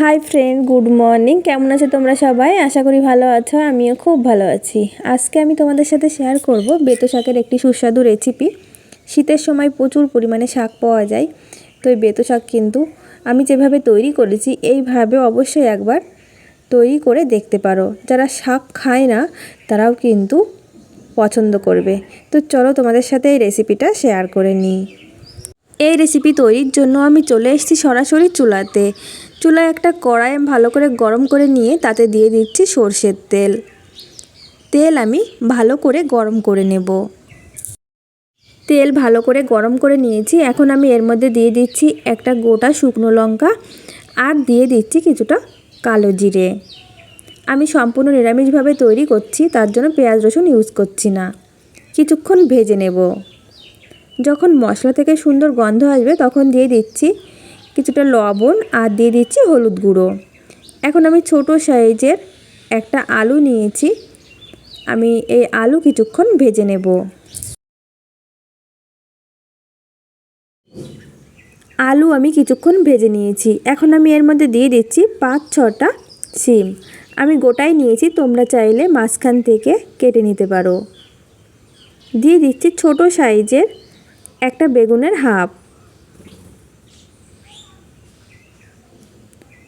Hi friend good morning কেমন আছো তোমরা সবাই? আশা করি ভালো আছো, আমিও খুব ভালো আছি। আজকে আমি তোমাদের সাথে শেয়ার করব বেতো শাকের একটি সুস্বাদু রেসিপি শীতের সময় প্রচুর পরিমাণে শাক পাওয়া যায়, তো এই বেতো শাক কিন্তু আমি যেভাবে তৈরি করেছি, এইভাবে অবশ্যই একবার তৈরি করে দেখতে পারো। যারা শাক খায় না, তারাও কিন্তু পছন্দ করবে। তো চলো তোমাদের সাথে এই রেসিপিটা শেয়ার করে নিই। এই রেসিপি তৈরির জন্য আমি চলে এসেছি সরাসরি চুলাতে। চুলায় একটা কড়াই ভালো করে গরম করে নিয়ে তাতে দিয়ে দিচ্ছি সর্ষের তেল। তেল আমি ভালো করে গরম করে নেব। তেল ভালো করে গরম করে নিয়েছি। এখন আমি এর মধ্যে দিয়ে দিচ্ছি একটা গোটা শুকনো লঙ্কা আর দিয়ে দিচ্ছি কিছুটা কালো জিরে। আমি সম্পূর্ণ নিরামিষভাবে তৈরি করছি, তার জন্য পেঁয়াজ রসুন ইউজ করছি না। কিছুক্ষণ ভেজে নেব। যখন মশলা থেকে সুন্দর গন্ধ আসবে, তখন দিয়ে দিচ্ছি কিছুটা লবণ আর দিয়ে দিচ্ছি হলুদ গুঁড়ো। এখন আমি ছোট সাইজের একটা আলু নিয়েছি। আমি এই আলু কিছুক্ষণ ভেজে নেব। আলু আমি কিছুক্ষণ ভেজে নিয়েছি। এখন আমি এর মধ্যে দিয়ে দিচ্ছি পাঁচ ছটা সিম। আমি গোটাই নিয়েছি, তোমরা চাইলে মাঝখান থেকে কেটে নিতে পারো। দিয়ে দিচ্ছি ছোট সাইজের একটা বেগুনের হাফ।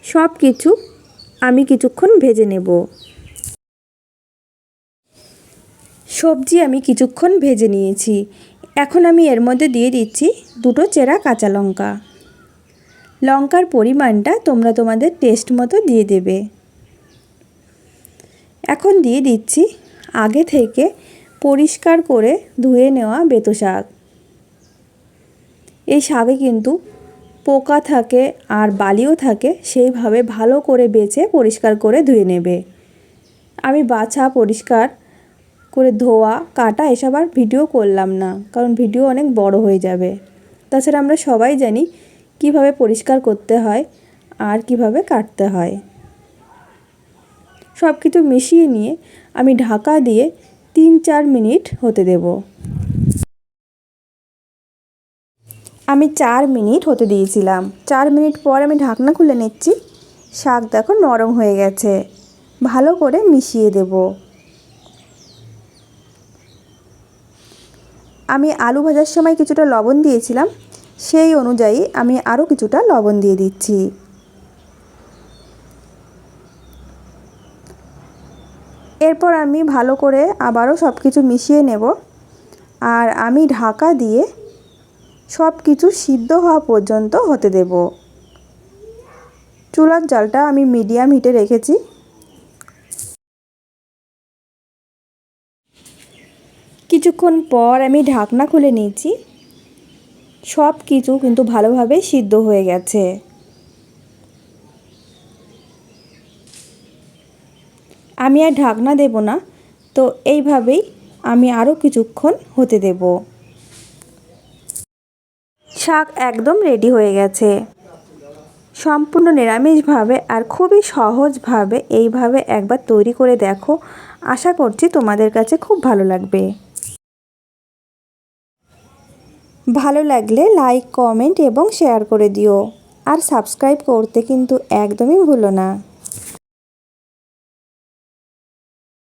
সব কিছু আমি কিছুক্ষণ ভেজে নেব। সবজি আমি কিছুক্ষণ ভেজে নিয়েছি। এখন আমি এর মধ্যে দিয়ে দিচ্ছি দুটো চেরা কাঁচা লঙ্কা। লঙ্কার পরিমাণটা তোমরা তোমাদের টেস্ট মতো দিয়ে দেবে। এখন দিয়ে দিচ্ছি আগে থেকে পরিষ্কার করে ধুয়ে নেওয়া বেতো শাক। এই শাকে কিন্তু পোকা থাকে আর বালিও থাকে, সেইভাবে ভালো করে বেছে পরিষ্কার করে ধুয়ে নেবে। আমি বাছা, পরিষ্কার করে ধোয়া, কাটা এসব আর ভিডিও করলাম না, কারণ ভিডিও অনেক বড় হয়ে যাবে। তাছাড়া আমরা সবাই জানি কীভাবে পরিষ্কার করতে হয় আর কীভাবে কাটতে হয়। সব কিছু মিশিয়ে নিয়ে আমি ঢাকা দিয়ে তিন চার মিনিট হতে দেবো। আমি চার মিনিট হতে দিয়েছিলাম। চার মিনিট পর আমি ঢাকনা খুলে নিচ্ছি। শাক দেখো নরম হয়ে গেছে। ভালো করে মিশিয়ে দেব। আমি আলু ভাজার সময় কিছুটা লবণ দিয়েছিলাম। সেই অনুযায়ী আমি আরও কিছুটা লবণ দিয়ে দিচ্ছি। এরপর আমি ভালো করে আবারও সব কিছু মিশিয়ে নেব। আর আমি ঢাকা দিয়ে সব কিছু সিদ্ধ হওয়া পর্যন্ত হতে দেব। চুলার জালটা আমি মিডিয়াম হিটে রেখেছি। কিছুক্ষণ পর আমি ঢাকনা খুলে নিয়েছি। সব কিছু কিন্তু ভালোভাবে সিদ্ধ হয়ে গেছে। আমি আর ঢাকনা দেব না, তো এইভাবেই আমি আরও কিছুক্ষণ হতে দেবো। শাক একদম রেডি হয়ে গেছে। সম্পূর্ণ নিরামিষভাবে আর খুবই সহজভাবে এইভাবে একবার তৈরি করে দেখো। আশা করছি তোমাদের কাছে খুব ভালো লাগবে। ভালো লাগলে লাইক কমেন্ট এবং শেয়ার করে দিও। আর সাবস্ক্রাইব করতে কিন্তু একদমই ভুলো না।